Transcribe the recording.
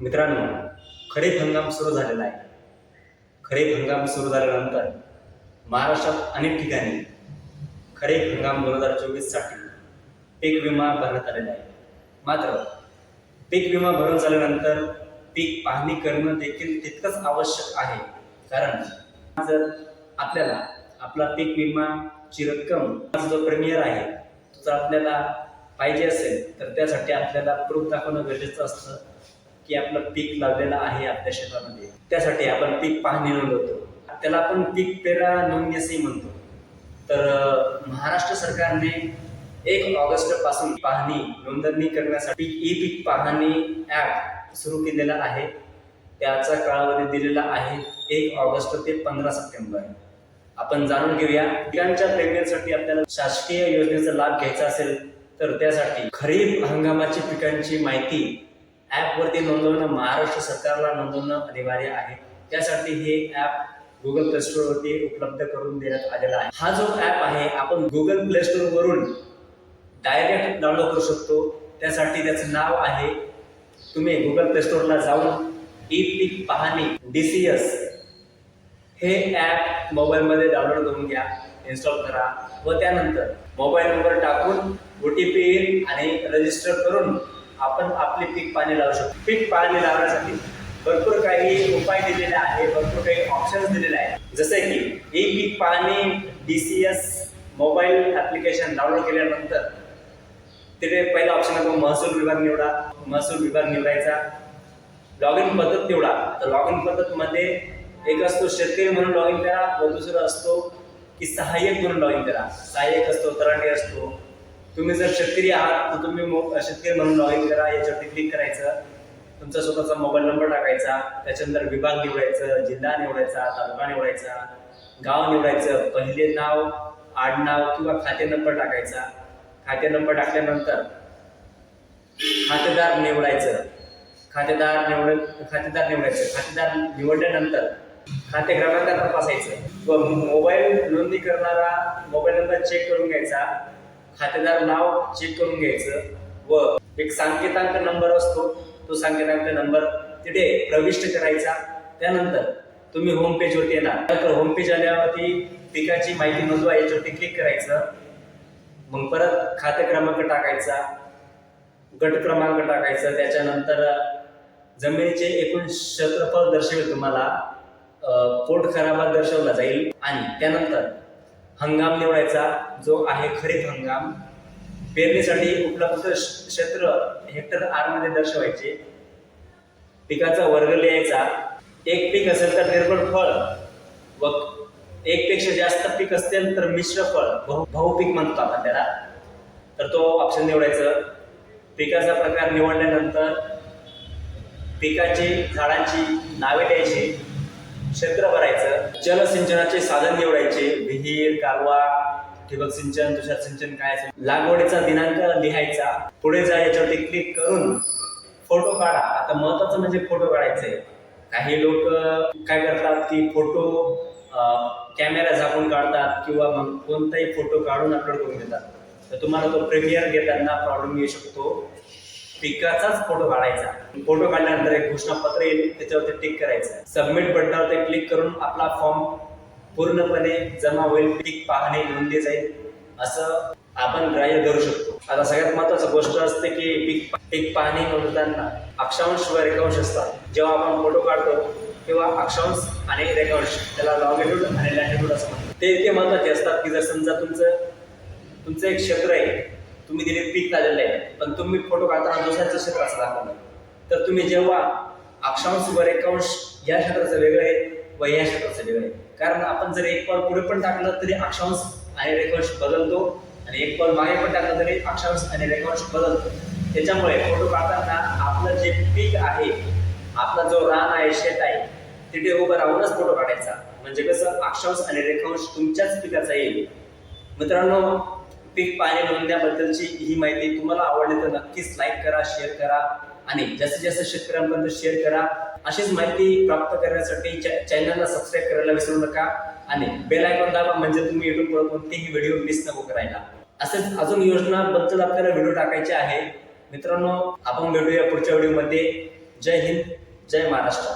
मित्रांनो खरीप हंगाम सुरू झालेला आहे. खरीप हंगाम सुरू झाल्यानंतर महाराष्ट्रात अनेक ठिकाणी खरीप हंगाम दोन हजार चोवीससाठी पीक विमा भरण्यात आलेला आहे. मात्र पीक विमा भरून झाल्यानंतर पीक पाहणी करणं देखील तितकंच आवश्यक आहे. कारण जर आपल्याला आपला पीक विमाची रक्कम हा जो प्रीमियर आहे तो जर आपल्याला पाहिजे असेल तर त्यासाठी आपल्याला प्रूफ दाखवणं गरजेचं असतं. की आपलं पीक लावलेलं आहे आपल्या शेतामध्ये. त्यासाठी आपण पीक पाहणी नोंदवतो. त्याला आपण पीक पेरा नोंदणी असंही म्हणतो. तर महाराष्ट्र सरकारने एक ऑगस्टपासून पाहणी नोंदणी करण्यासाठी ई पीक पाहणी ॲप सुरू केलेला आहे. त्याचा कालावधी दिलेला आहे एक ऑगस्ट ते पंधरा सप्टेंबर. आपण जाणून घेऊया पिकांच्या प्रेमियरसाठी आपल्याला शासकीय योजनेचा लाभ घ्यायचा असेल तर त्यासाठी खरीप हंगामाची पिकांची माहिती ॲपवरती नोंदवणं महाराष्ट्र सरकारला नोंदवणं अनिवार्य आहे. त्यासाठी हे ॲप गुगल प्ले स्टोअरवरती उपलब्ध करून देण्यात आलेला आहे. हा जो ॲप आहे आपण गुगल प्ले स्टोअरवरून डायरेक्ट डाउनलोड करू शकतो. त्यासाठी त्याचं नाव आहे तुम्ही गुगल प्ले स्टोअरला जाऊन ई पीक पाहणी डी सी एस हे ॲप मोबाईलमध्ये डाउनलोड करून घ्या इन्स्टॉल करा व त्यानंतर मोबाईल नंबर टाकून ओ टी पी येईल आणि रजिस्टर करून आपण आपले पीक पाणी लावू शकतो. पीक पाणी लावण्यासाठी भरपूर काही उपाय दिलेले आहे भरपूर काही ऑप्शन्स दिलेले आहेत. जसे की ई पीक पाहणी D C S mobile application download केल्यानंतर तिथे पहिला ऑप्शन आहे महसूल विभाग निवडा. महसूल विभाग निवडायचा. लॉग इन पद्धत निवडा. तर लॉग इन पद्धत मध्ये एक असतो शेतकरी म्हणून लॉग इन करा व दुसरा असतो की सहाय्यक म्हणून लॉग इन करा. सहाय्यक असतो तराटे असतो. तुम्ही जर शेतकरी आहात तर तुम्ही शेतकरी म्हणून लॉग इन करा याच्यावरती क्लिक करायचं. तुमचा स्वतःचा मोबाईल नंबर टाकायचा त्याच्यानंतर विभाग निवडायचं जिल्हा निवडायचा तालुका निवडायचा गाव निवडायचं पहिले नाव आडनाव किंवा खाते नंबर टाकायचा. खाते नंबर टाकल्यानंतर खातेदार निवडायचं. खातेदार निवड खातेदार निवडायचं. खातेदार निवडल्यानंतर खाते क्रमांक तपासायचं. व मोबाईल नोंदणी करणारा मोबाईल नंबर चेक करून घ्यायचा. खातेदार नाव चेक करून घ्यायचं व एक सांकेतांक नंबर असतो. तो सांकेतांक नंबर तिथे प्रविष्ट करायचा. त्यानंतर तुम्ही होम पेजवरती येणार. तर होम पेज आल्यावरती पिकाची माहिती नोंदवा याच्यावरती क्लिक करायचं. मग परत खाते क्रमांक टाकायचा. गट क्रमांक टाकायचा. त्याच्यानंतर जमिनीचे एकूण क्षेत्रफळ दर्शवेल तुम्हाला. पोट खराबात दर्शवला जाईल. आणि त्यानंतर हंगाम निवडायचा जो आहे खरीप हंगाम. पेरणीसाठी उपलब्ध श- क्षेत्र हेक्टर आरमध्ये दर्शवायचे. पिकाचा वर्ग लिहायचा. एक पीक असेल तर निर्बळ फळ व एक पेक्षा जास्त पीक असेल तर मिश्र फळ बहु बहुपीक म्हणतो आपण त्याला. तर तो ऑप्शन निवडायचं. पिकाचा प्रकार निवडल्यानंतर पिकाची झाडांची नावे द्यायची क्षेत्र भरायचं. जलसिंचनाचे साधन निवडायचे. विहीर कालवा ठिबक सिंचन तुषार सिंचन काय असेल. लागवडीचा दिनांक लिहायचा. पुढे जा याच्यावरती क्लिक करून फोटो काढा. आता महत्वाचं म्हणजे फोटो काढायचे काही लोक काय करतात की फोटो कॅमेरा झाकून काढतात किंवा मग कोणताही फोटो काढून अपलोड करून देतात. तर तुम्हाला तो प्रीमियर घेताना प्रॉब्लेम येऊ शकतो. टिकाचाच फोटो काढायचा. फोटो काढल्यानंतर एक घोषणापत्र येईल त्याच्यावरती टिक करायचं. सबमिट बटनावरती क्लिक करून आपला फॉर्म पूर्णपणे जमा होईल टिक पाहणे नोंदली जाईल. असं आपण ग्राह्य धरू शकतो. आता सगळ्यात महत्वाची गोष्ट असते की पीक पीक पाहणी नोंदताना अक्षांश व रेखांश असतात. जेव्हा आपण फोटो काढतो तेव्हा अक्षांश आणि रेखांश त्याला लॉंगिट्यूड आणि लॅटिट्यूड असं म्हणतात. ते इतके महत्त्वाचे असतात की जर समजा तुमचं तुमचं एक क्षेत्र आहे तुम्ही तिथे पीक लावलेलं आहे पण तुम्ही फोटो काढताना दुसऱ्याचं क्षेत्र असं दाखवलं तर तुम्ही जेव्हा अक्षांश व रेखांश या क्षेत्राचं वेगळं आहे व या क्षेत्राचं वेगळं आहे. कारण आपण जर एक पाऊल पुढे पण टाकलं तरी अक्षांश आणि रेखांश बदलतो आणि एक पाऊल मागे पण टाकलं तरी अक्षांश आणि रेखांश बदलतो. त्याच्यामुळे फोटो काढताना आपलं जे पीक आहे आपला जो रान आहे शेत आहे तिथे उभं राहूनच फोटो काढायचा. म्हणजे कसं अक्षांश आणि रेखांश तुमच्याच पिकाचा येईल मित्रांनो पीक पाणी नोंदण्याबद्दलची ही माहिती तुम्हाला आवडली तर नक्कीच लाईक करा शेअर करा आणि जास्तीत जास्त शेतकऱ्यांपर्यंत शेअर करा. अशीच माहिती प्राप्त करण्यासाठी चॅनलला सबस्क्राईब करायला विसरू नका आणि बेल आयकॉन दाबा म्हणजे तुम्ही युट्यूबवर कोणतेही व्हिडिओ मिस नको करायला. असेच अजून योजनाबद्दल आपल्याला व्हिडिओ टाकायचे आहे. मित्रांनो आपण भेटूया पुढच्या व्हिडिओमध्ये जय हिंद जय महाराष्ट्र.